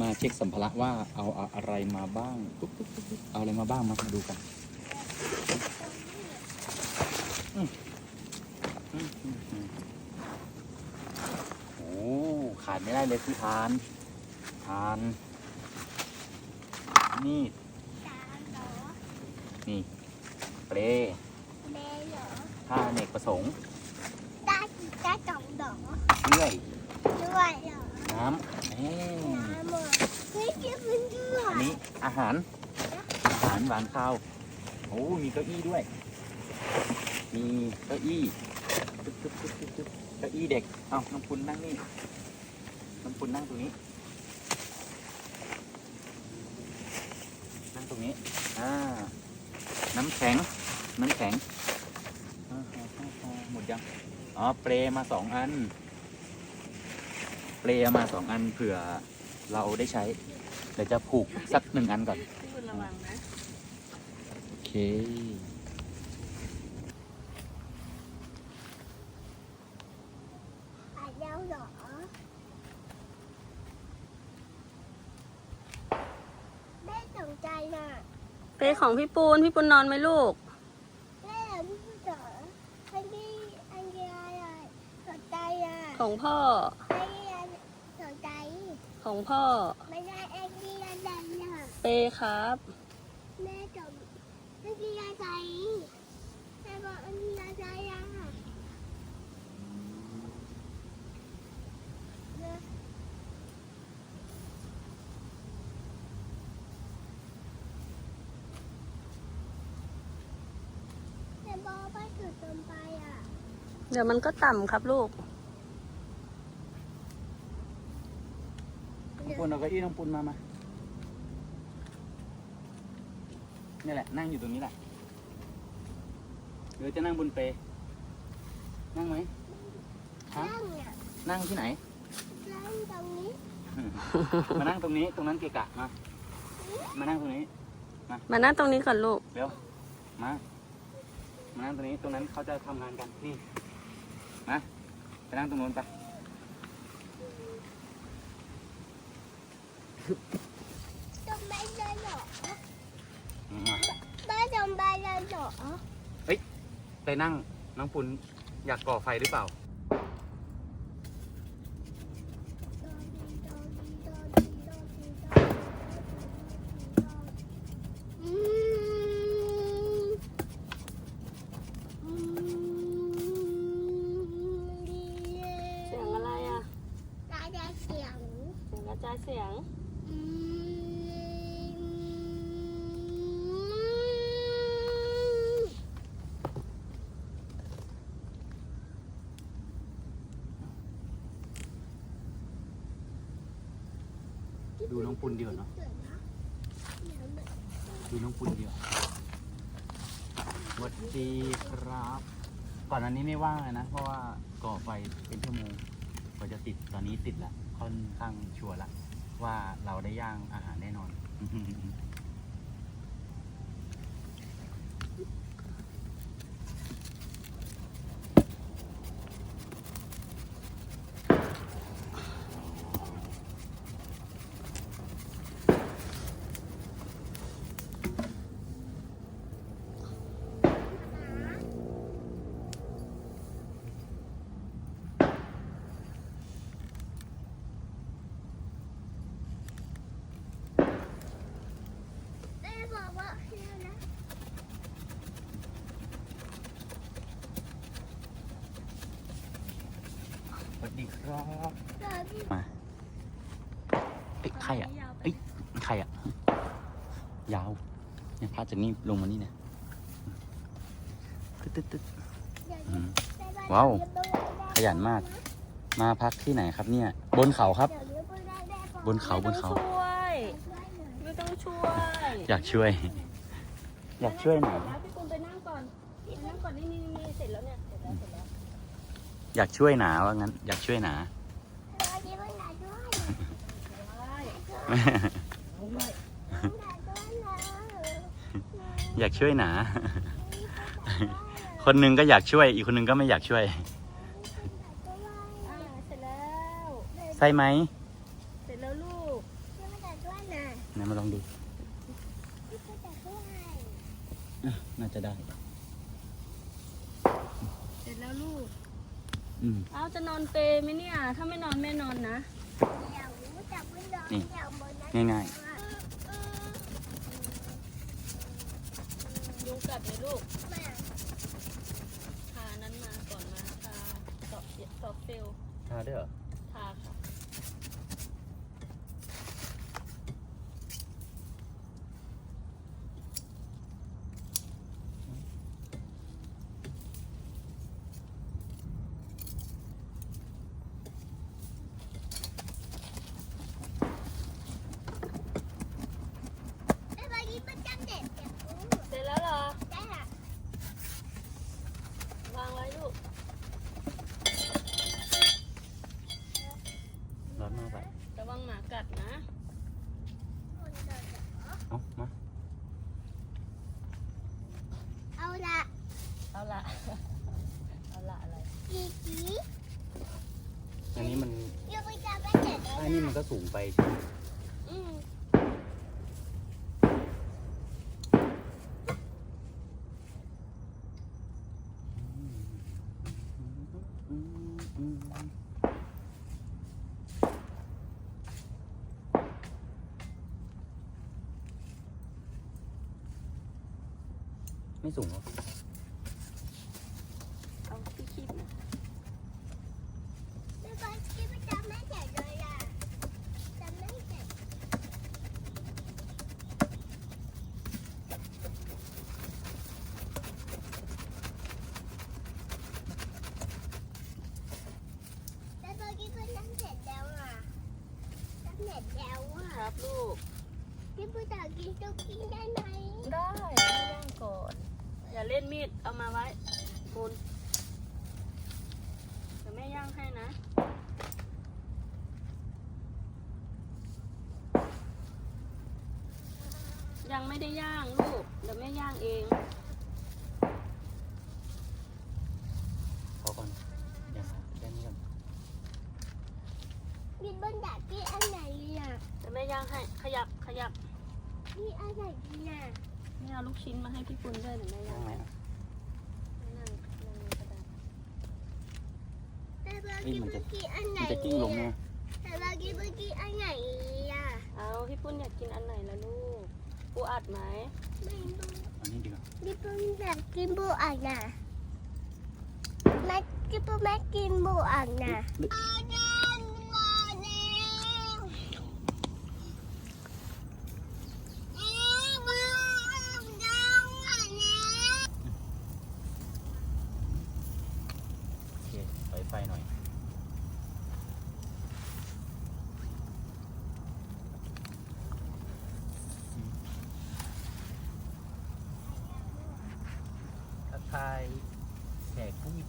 มาเช็คสัมภาระว่าเอาอะไรมาบ้างปุ๊บปุ๊บปุ๊บปุ๊บเอาอะไรมาบ้างมามาดูกันอืมอืมอืมอืมโอ้ขาดไม่ได้เลยคือทานทานนี่ตาเหรอนี่เปรแม่เหรอผ้าอเนกประสงค์ตาตาจ่องเหรอเลื่อยด้วยเหรอน้ำเอ้ยน้ำเหร อันนี้อาหาร อาหารหวานข้าวโอ้มีเก้าอี้ด้วย มีเก้าอี้เก้าอี้เด็ก เอาน้องปุณนั่งนี่ น้องปุณนั่งตรงนี้ นั่งตรงนี้ อ่า น้ำแข็ง น้ำแข็งหมดยัง อ๋อ เปรมาสองอัน เปรมาสองอันเผื่อเราได้ใช้ เดี๋ยวจะผูกสักหนึ่งอันก่อนพี่บุญระวังนะโอเคอะเดี๋ยวเหรอแม่สนใจน่ะเปของพี่ปูน พี่ปูนนอนไหมลูกแม่ไม่สนอันนี้อันนี้อะไรสนใจอะของพ่ออันนี้สนใจ ของพ่อ ไม่ได้อันนี้อะไรน่ะเปครับ แม่จบอันนี้อะไรแม่บอกอันนี้อะไรอะแม่แม่บอกไปถึงจนไปอะ เดี๋ยวมันก็ต่ำครับลูก น้ องปุณเอาเก้าอี้น้องปุณมามานี่แหละ นั่งอยู่ตรงนี้แหละหรือจะนั่งบนเปรนั่งไหมฮะนั่งอะนั่งที่ไหน นั่งตรงนี้มานั่งตรงนี้ ตรงนั้นเกะกะมา มานั่งตรงนี้มานั่งตรงนี้ก่อนลูก เร็ว มา มานั่งตรงนี้ ตรงนั้นเขาจะทำงานกัน นี่ มา ไปนั่งตรงนู้นไป ตรงไปเลยเหรอบ้านตรงไปเลยเหรอ ไปนั่งน้องปุณอยากก่อไฟหรือเปล่า ดูน้องปุนเดียวเนาะดูน้องปุนเดียวสวัสดีครับ ก่อนอันนี้ไม่ว่างเลยนะ เพราะว่าก่อไฟเป็นชั่วโมงกว่าจะติดตอนนี้ติดละค่อนข้างชัวร์ละว่าเราได้ย่างอาหารแน่นอน แม่บอกว่าเร็วนะ ส วัสดีครับเดี๋ยวพี่มาเอ้ยใครอะเอ้ยใครอะ ยาว เนี่ยพาจะนี่ลงมานี่เนี่ยตึ๊ดตึ๊ดตึ๊ดเดี๋ยวอืมไปบ้นว้าวเดี๋ยไปบ้ขยันมาก มาพักที่ไหนครับเนี่ย บนเขาครับเดี๋ยวไปบ้านแม่ก่อนบนเขาบนเขาช่วยช่วยหน่อยไม่ต้องช่วย อยากช่วย อยากช่วยหน่อย อยากช่วยหนาว่างั้น อยากช่วยหนาเดี๋ยวไปไหนด้วยอยากช่วยหนา คนหนึงก็อยากช่วย อีกคนหนึงก็ไม่อยากช่วยอ่าเสร็จแล้วใช่ไหมเสร็จแล้วลูกช่วยจะช่วยนะไหนมาลองดูพี่ก็จะช่วยอะน่าจะได้ เสร็จแล้วลูก อืมเอาจะนอนเปรไหมเนี่ย ถ้าไม่นอนแม่นอนนะเดี๋ยวจะไม่นอนนี่เดี๋ยวบนนั้นง่ายยุงกัดไหมลูกแม่ทานั้นมาก่อนมาทาตอบตอบเฟลๆทาด้วยเหรอ ทาค่ะ ไอ้บางทีมันจำเด็ดเด็ดอู้ เสร็จแล้วเหรอ ได้ละ วางไว้ลูก ร้อนมากไประ วังหมากัดนะ คนเดินเหรอ เอามา เอาละ เอาละ เอาละอะไร จีจี อันนี้ มันยังไม่จำไม่เด็ดเลยอันนี้มันก็สูงไปใช่ไหม อืม ไม่สูงหรอ เอาที่คีบนะ ไม่บางทีมันจำไม่เด็ดเลยอะจำไม่เด็ดแล้วบางทีมันจำเสร็จแล้วอะจำเสร็จแล้วอะ ครับลูก พี่ผู้ตากินจะกินได้ไหมได้ไม่ย่างก่อน อย่าเล่นมีด เอามาไว้คุณเดี๋ยวแม่ย่างให้นะ ยังไม่ได้ย่างลูก เดี๋ยวแม่ย่างเอง พอก่อนเดี๋ยวแค่นี้ก่อน พี่บนดาบพี่อันไหนอะ เดี๋ยวแม่ย่างให้ ขยับ ขยับ พี่อันไหนอะแม่เอาลูกชิ้นมาให้พี่ปุณด้วยเดี๋ยวแม่ย่านั่งงไหมให้อะนั่งนั่งกระดาษแต่บางเอ้ยทีมันจะเมื่อกี้อันไหนมันจะกิ้งลงไงแต่บางทีเมื่อกี้อันไหนอะเอาพี่ปุณอยากกินอันไหนล่ะลูกปูอัดไหมไม่รู้อันนี้ดีกว่าพี่ปุ้มอยากกินบูอ่างน่ะแม่พี่ปุ้มแม่กินบูอ่างน่ะ โอเคถอยไฟหน่อย ทักทายแข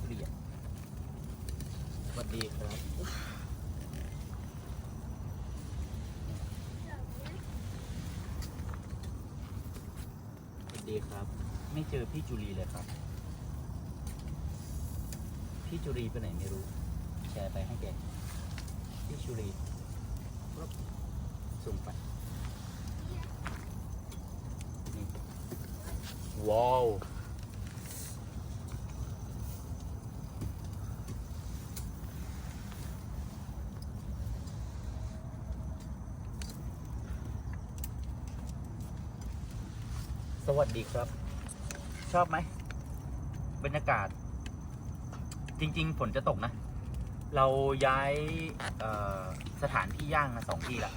กผู้มีเกียรติสวัสดีครับสวัสดีครับ ไม่เจอพี่จุลีเลยครับ พี่จุรีไปไหนไม่รู้ แชร์ไปให้แก พี่จุรีปุ๊บส่งไปนี่ว้าว วัสดีครับ ชอบไหมบรรยากาศ จริง ๆ ฝนจะตกนะ เราย้ายสถานที่ย่างมาสองที่ละ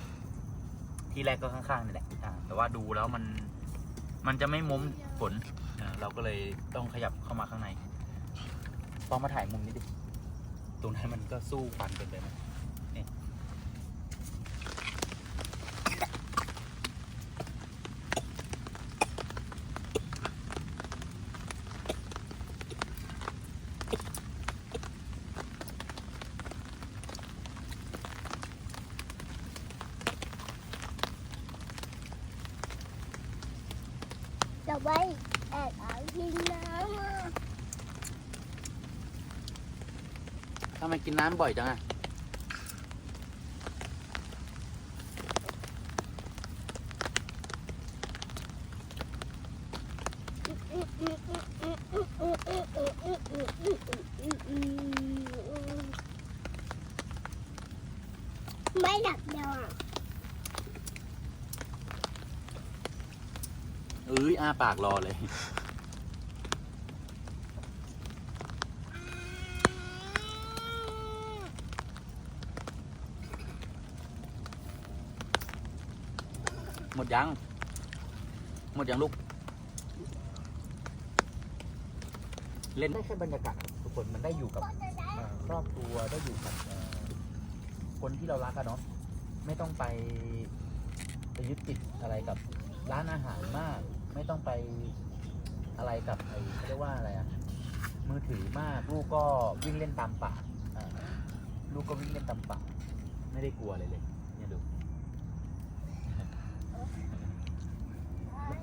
ที่แรกก็ข้างๆนี่แหละแต่ว่าดูแล้วมันมันจะไม่มุ้มฝนเราก็เลยต้องขยับเข้ามาข้างในพอมาถ่ายมุมนี้ดิตรงนั้นมันก็สู้ฟันกันไปไหมนี่ จะ ไว้แอบเอากินน้ำอะ ทำไมกินน้ำบ่อยจังอะ ปากรอเลย หมดยัง หมดยังลูก เล่น ได้แค่บรรยากาศทุกคนมันได้อยู่กับเอ่อครอบครัวได้อยู่กับเอ่อคนที่เรารักอะเนาะไม่ต้องไปไปยึดติดอะไรกับร้านอาหารมาก ไม่ต้องไปอะไรกับไอ้เขาเรียกว่าอะไรอะมือถือมากลูกก็วิ่งเล่นตามป่าอ่าลูกก็วิ่งเล่นตามป่าไม่ได้กลัวเลยเลย เนี่ยดู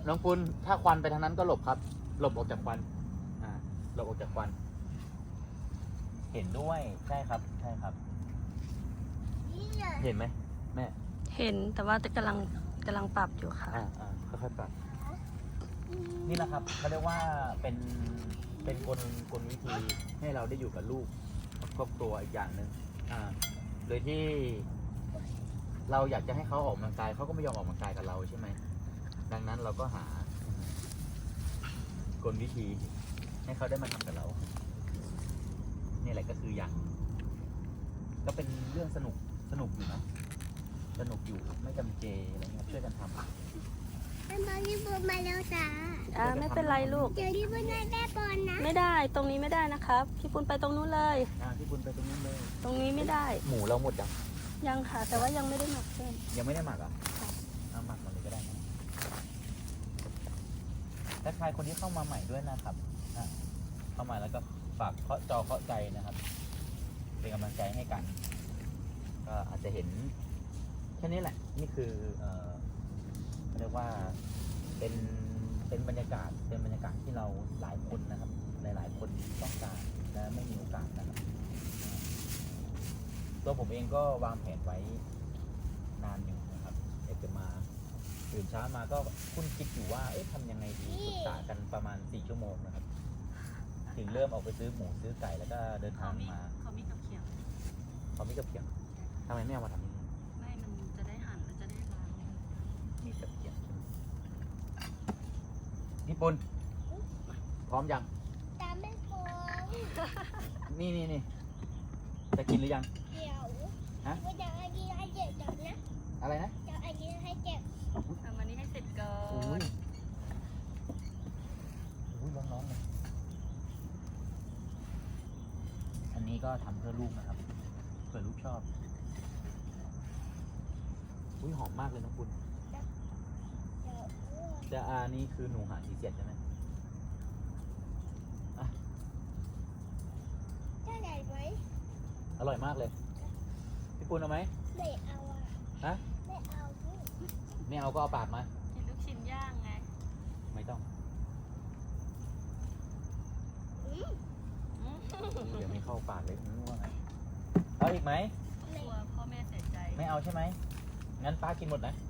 น้องปุณถ้าควันไปทางนั้นก็หลบครับ หลบออกจากควัน อ่า หลบออกจากควัน เห็นด้วยใช่ครับ ใช่ครับนี่ไงเห็นไหมแม่ เห็นแต่ว่าจะกำลังกำลังปรับอยู่ค่ะ อ่าอ่าค่อยๆปรับ นี่แหละครับเขาเรียกว่าเป็นเป็นกลกลวิธีให้เราได้อยู่กับลูกครอบครัวอีกอย่างหนึ่งอ่าโดยที่ เราอยากจะให้เขาออกกำลังกายเขาก็ไม่ยอมออกกำลังกายกับเราใช่ไหมดังนั้นเราก็หากลวิธี ให้เขาได้มาทำกับเรา นี่แหละก็คืออย่าง ก็เป็นเรื่องสนุกสนุกอยู่นะสนุกอยู่ไม่จำเจอะไรเงี้ยช่วยกันทำ แม่บอลรีบมาแล้วจ้าอ่าไม่เป็นไรลูก เดี๋ยวรีบมาได้แม่บอลนะไม่ได้ตรงนี้ไม่ได้นะครับ พี่ปุณไปตรงนู้นเลย อ่าพี่บุญไปตรงนู้นเลย ตรงนี้ไม่ได้ หมูเราหมดยังยังค่ะ แต่ว่ายังไม่ได้หมักเส้นยังไม่ได้หมักเหรอะเอาหมักก่อนเลยก็ได้นะและใครคนที่เข้ามาใหม่ด้วยนะครับอะเข้ามาแล้วก็ฝากเคาะจอเคาะใจนะครับ เป็นกำลังใจให้กัน ก็อาจจะเห็นแค่นี้แหละ นี่คือเอ่อ เขาเรียกว่าเป็นเป็นบรรยากาศเป็นบรรยากาศที่เราหลายคนนะครับ หลายๆคนต้องการและไม่มีโอกาสนะครับอ่าตัวผมเองก็วางแผนไว้นานอยู่นะครับอยากจะมาตื่นเช้ามาก็คุ้นคิดอยู่ว่าเอ๊ะทำยังไงดีปรึกษากันประมาณสี่ชั่วโมงนะครับ ถึงเริ่มออกไปซื้อหมูซื้อไก่แล้วก็เดินทางมาเขามีกับเขียงเขามีกับเขียงทำไมไม่เอามาทำนี่ไม่มันจะได้หั่นแล้วจะได้ล้างมีกับเขียงใช่ไหม ญี่ปุ่น พร้อมยัง ตามแม่บอลนี่นี่นี่จะกินหรือยัง เดี๋ยวฮะ ว่าจะเอาอันนี้ให้เจ็บก่อนนะอะไรนะจะเอาอันนี้ให้เจ็บทำอันนี้ให้เสร็จก่อโอ้นยโอ้ยร้อนๆเลยอันนี้ก็ทำเพื่อลูกนะครับเผื่อลูกชอบอุ้ยหอมมากเลยน้องคุณเดี๋ยวอ้วก จะอานี่คือหนูหาสีเจ็ดใช่ไหมจะใหญ่ไหมอร่อยมากเลย พี่ปุณเอาไหมไม่เอาอะฮะไม่เอาลูกไม่เอาก็เอาปากมา กินลูกชิ้นย่างไง ไม่ต้องอืมเดี๋ยวไม่เข้าปากเลยไม่รู้ว่าไงเอาอีกไหมไม่กลัวพ่อแม่เสียใจ ไม่เอาใช่ไหมงั้นป้ากินหมดนะโอเคโอเค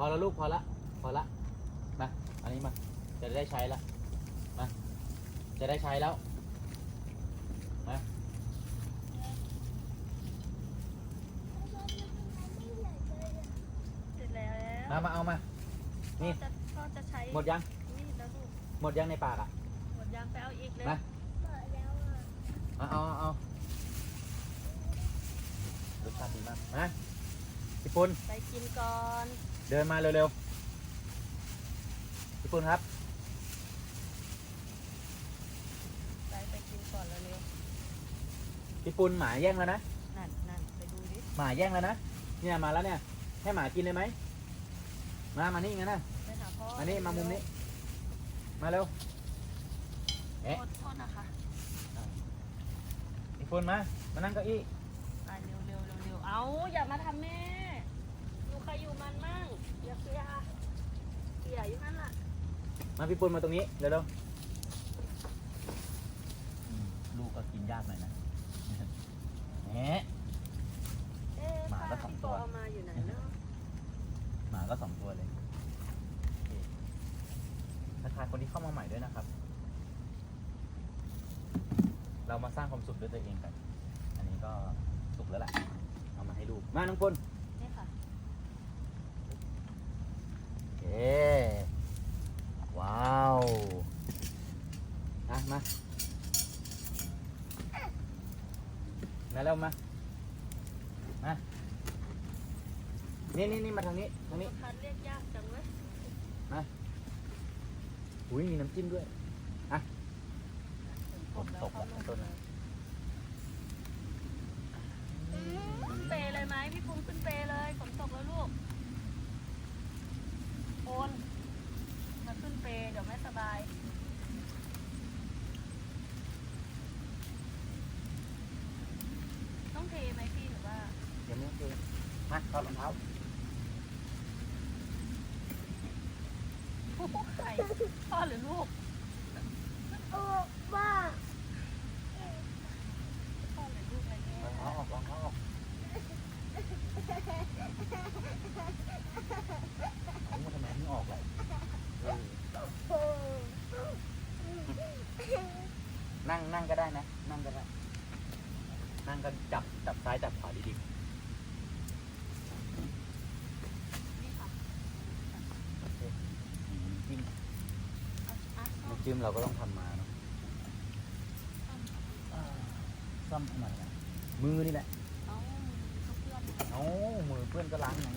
พอแล้วลูกพอละพอละมาอันนี้มาจะได้ใช้ละมาจะได้ใช้แล้วมาเสร็จแล้วมามาเอามา นี่ พ่อจะพ่อจะใช้หมดยังมีดแล้วลูกหมดยังในปากอะหมดยางไปเอาอีกเลยมาหมดแล้วอะเอาเอาเอาเอารสชาติดีมากมาพี่ปุณไปกินก่อน เดินมาเร็วๆพี่ปุณครับ ไปไปกินก่อนแล้วเร็วพี่ปุณหมาแย่งแล้วนะ นั่นนั่นไปดูดิหมาแย่งแล้วนะ เนี่ยมาแล้วเนี่ย ให้หมากินเลยไหม มา มานี่งั้นนะ ไปหาพ่อมานี่มามุมนี้ มาเร็ว เอ๊ะ โทษโทษนะคะพี่ปุณมา มานั่งเก้าอี้ ไปเร็วเร็วเร็วเร็วเอาอย่ามาทำแม่ อยู่ใครอยู่มันมั่งอย่า เสียเสียอยู่นั่นล่ะมาพี่ปุณมาตรงนี้เร็วๆอืมลูกก็กินยากหน่อยนะแหม เอ๊ะหมาก็ป้สองพี่ตัวโเอามาอยู่ไหนเนาะหมาก็สองตัวเลยโอเคทักทายคนที่เข้ามาใหม่ด้วยนะครับ เรามาสร้างความสุขด้วยตัวเองกัน อันนี้ก็สุขแล้วแหละเอามาให้ลูก มาน้องปุณนี่ คว้าวอะมามาแล้วมามานี่นี่นี่มาทางนี้ทางนี้คันเรียกยากจังเลยมาอุ้ยมีน้ำจิ้มด้วยอะผมตกแล้วต้นนะ ดี๋ยวไม่สบาย ต้องเทไหมพี่หรือว่า เดี๋ยวนี้คือมาถอดรองเท้าใครพ่อหรือลูกโอ้บ้าพ่อหรือลูกอะไรเนี่ย รองเท้าออกรองเท้าออกเอามาทำไมไม่ออกเลยเออ โอ้ นั่งนั่งก็ได้นะ นั่งก็ได้ นั่งก็จับจับซ้ายจับขวาดีนี่ค่ะๆอืมจิ้มเอาอะเอาน้ำจิ้มเราก็ต้องทำมาเนาะอ่าซ่อมทำไมอะมือนี่แหละเอาเอาเพื่อนเอามือเพื่อนก็ล้างไง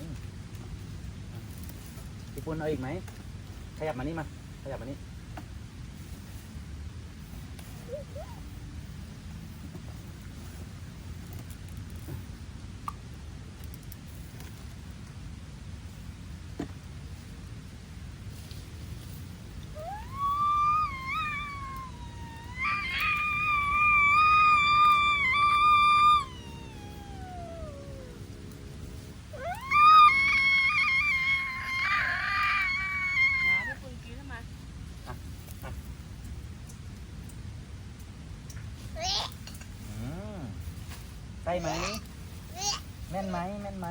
พี่ปุ้นเอาอีกไหม ขยับมานี่มา ขยับมานี่ ช่ไหมแม่นไหมแม่นไหม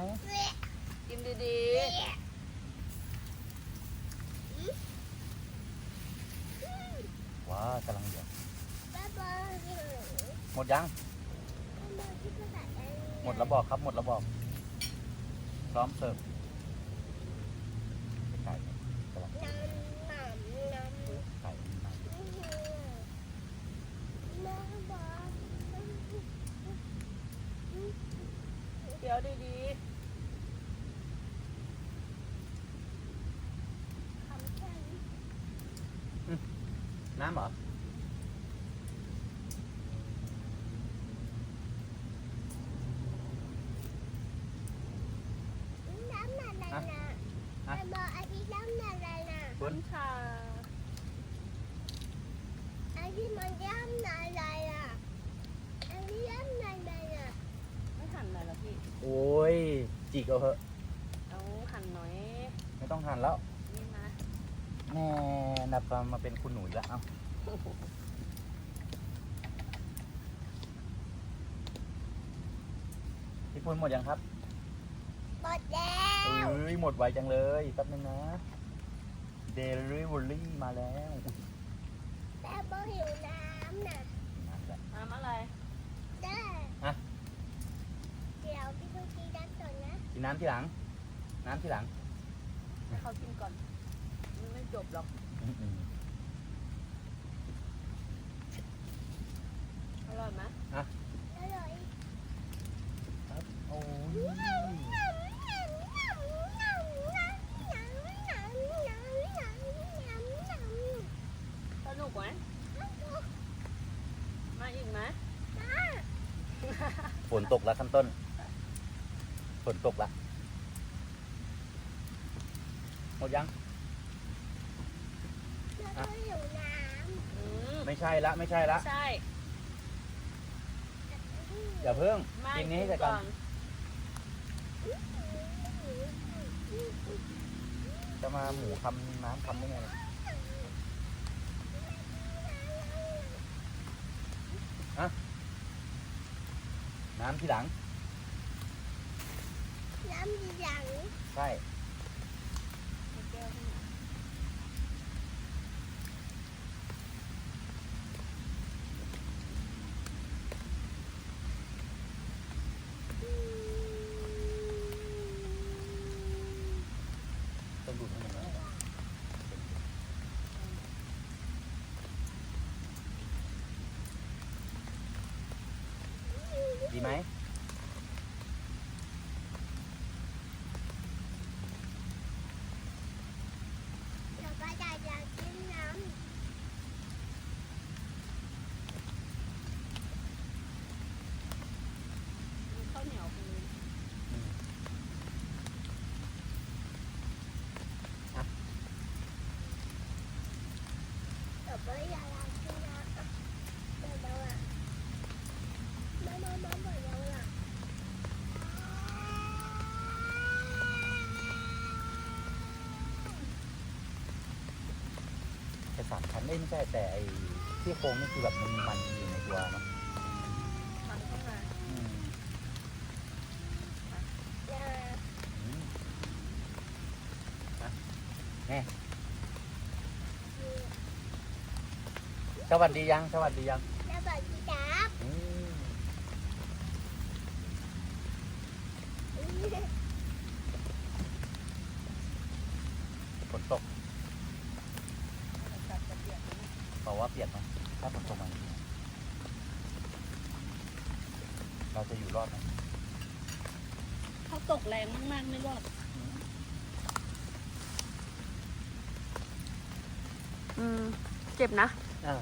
กินดีว้ากำลังเดือดบ้าบ้าอยู่หมดยังบ้าที่ภาษาอังกฤษหมดแล้วบอกครับหมดแล้วบอก พร้อมเสิร์ฟไก่กำลัง น้ำน้ำน้ำ ไก่น้ำ น้ำบ้า ๆเดี๋ยวดีๆทำแค่นี้ น้ำเหรอ น้ำอะไรนะบ้าบ้าอันนี้น้ำอะไรนะ ปุ้น น้ำชา อันนี้มันน้ำอะไรอะอันนี้น้ำอะไรอะ ไม่หั่นเลยเหรอพี่ โอ้ย จิกเอาเหอะเอาหั่นหน่อยไม่ต้องหั่นแล้วนี่มาแน่นับมาเป็นคุณหนูอีกแล้วเอ้าพี่ปุ้นหมดยังครับหมดแล้วเอ้ยหมดไวจังเลยแป๊บนึงนะเดลิเวอรี่มาแล้วแต่บ่หิวน้ำน่ะน้ำละน้ำอะไร ได้ อะ เดี๋ยวพี่ต้องกินน้ำก่อ นนะกินน้ำที่หลัง น้ำที่หลังให้เขากินก่อน มันไม่จบหรอกอืมอร่อยไหมอร่อยๆครับโอ้ยสนุกไหมมาอีกไหมฝนตกแล้วขั้นต้น ฝนตกละหมดยังอืมไม่ใช่ละไม่ใช่ละใช่อย่าเพิ่งไม่กินนี้ให้กิเสร็จนก่ก่ออนนจะมาหมูคำน้ำคำได้ไงอะน้ำที่หลัง น้ำดีจังใช่เอาแก้วให้หน่อยต้องดูดให้มันนะดีไหม จะ สามชั้นเอ้ยไม่ใช่แต่ไอ้ที่โครงนี่คือแบบมันมีมันอยู่ในตัวเนาะมันเข้ามาอืมอย่าอืมนะแน่สวัสดียังสวัสดียัง แล้วบอกพี่จับ อืมฝนตก จับจะเปียกไหม เนี่ยบอกว่าเปียกไหมถ้าฝนตกมาจริงๆเราจะอยู่รอดไหมถ้าตกแรงมากๆไม่รอด อืม เจ็บนะ เออ